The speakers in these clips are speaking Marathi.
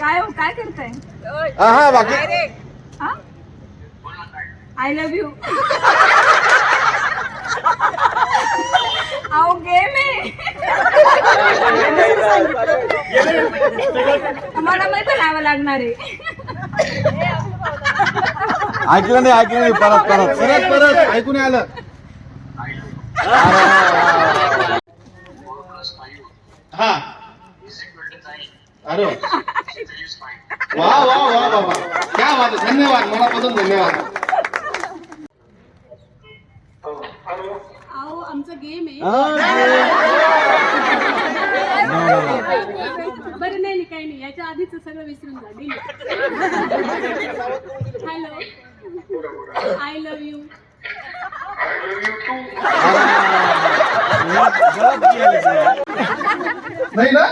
काय हो काय करताय? हा हा बाकी. हा? आय लव्ह यू अहो गेम आहे तुम्हाला माहिती लावा लागणार आहे. ऐकलं नाही ऐकलं नाही. परत परत. परत परत. ऐकून आलं. हा. अरे. वा वा वा वा वा. क्या बात आहे. धन्यवाद. मनापासून धन्यवाद. अहो आमचा गेम आहे. बरं नाही नाही काही नाही. याच्या आधीच सगळं विसरून जा. हॅलो आय लव्ह यू नाही ना?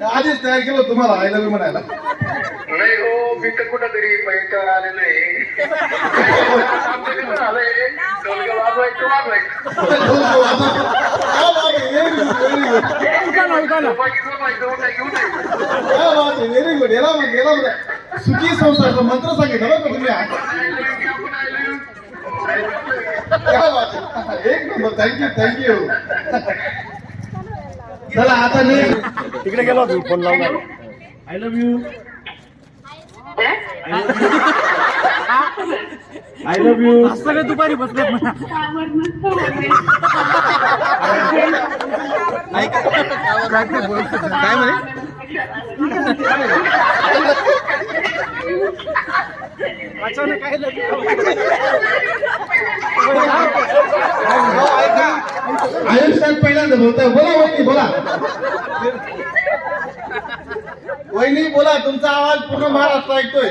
आधीच तयार केलं तुम्हाला आय लव्ह म्हणायला. नाही हो मी तर आलेलो दुपारी झोपायचं उठायचं उठायचं व्हेरी गुड याला मग याला मग सुखी संसारचा मंत्र सांगितलं बरं का तुम्ही. एक नंबर थँक्यू थँक्यू चला आता मी तिकडे गेलो तू फोन लावून I love you I love you सगळे दुपारी बसले काय म्हणे? आयुष्यात पहिल्यांदा बोलताय बोला वहिनी बोला. वहिनी बोला तुमचा आवाज पूर्ण महाराष्ट्र ऐकतोय.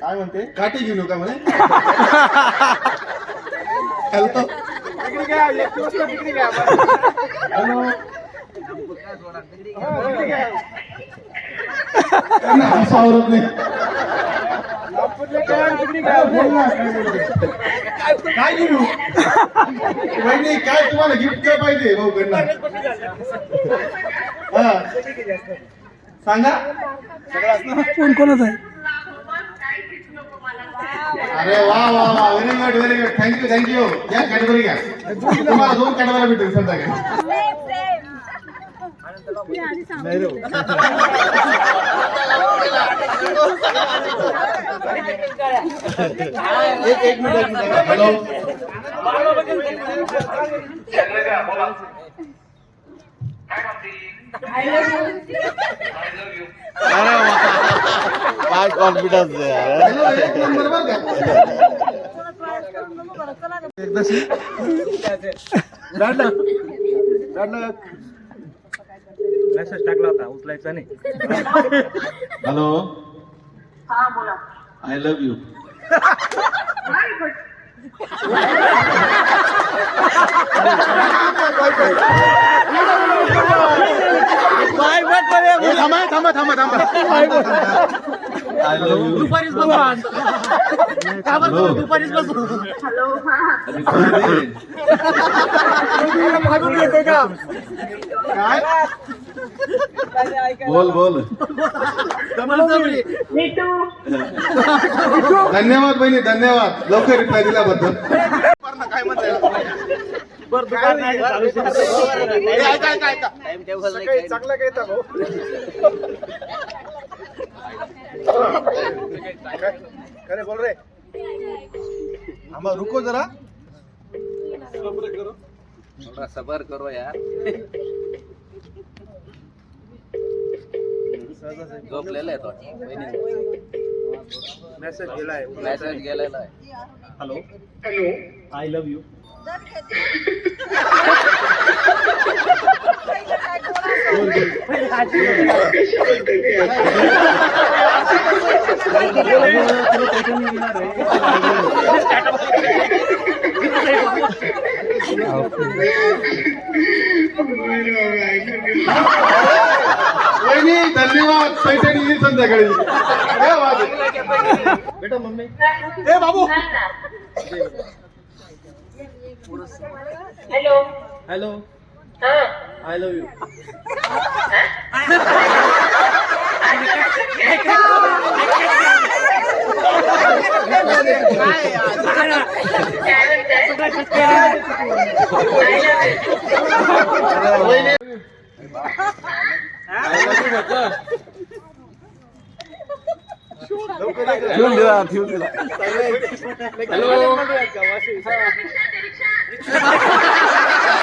काय म्हणते? काठी घेऊ नका म्हणे? हॅलो? हॅलो? त्यांना आवरत नाही काय काय घेऊ वहिनी काय तुम्हाला गिफ्ट काय पाहिजे भाऊ हा. सांगा कोण कोणच आहे? अरे वा वा वा. Very good very good thank you thank you या कॅटेगरी घ्या. तुम्हाला दोन कॅटेगरी भेटेल संध्याकाळी एक एक मिनिट एक मिनिट हॅलो चंद्रिका, बोला काय म्हणते I love you I love you अरे वा. काय कॉन्फिडन्स आहे मेसेज टाकला होता उचलायचा नाही. हॅलो हा बोला. आय लव्ह यू थांबा थांबा थांबा थांबा. दुपारीच बसू आज. का बरं तुम्ही दुपारीच बसू. मागून येते का? काय? बोल बोल. धन्यवाद बहिणी धन्यवाद. लवकर रिप्लाय दिल्याबद्दल. सकाळी चांगलं काय खरे बोल रे. आम्हा रुको जरा. थोड़ा सबर करो यार. झोपलेलं आहे तो. मेसेज गेलाय. मेसेज गेलेला आहे. Hello hello I love you वहिनी धन्यवाद. पैठणी येईल संध्याकाळी? बेटा मम्मी. ए बाबू. हॅलो. हॅलो. हा आय लव्ह यू काय म्हणताय ठेवून दिला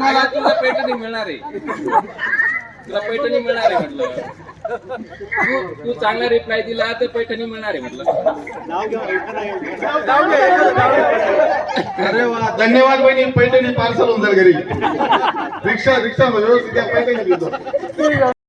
तुम्हाला तुला पैठणी मिळणार आहे. तुला पैठणी मिळणार आहे म्हटलं. तू तू चांगला रिप्लाय दिला तर पैठणी मिळणार आहे म्हटलं. अरे वा धन्यवाद बहिणी पैठणी पार्सल होऊन जाईल घरी. रिक्षा रिक्षा व्यवस्थित या पैठणी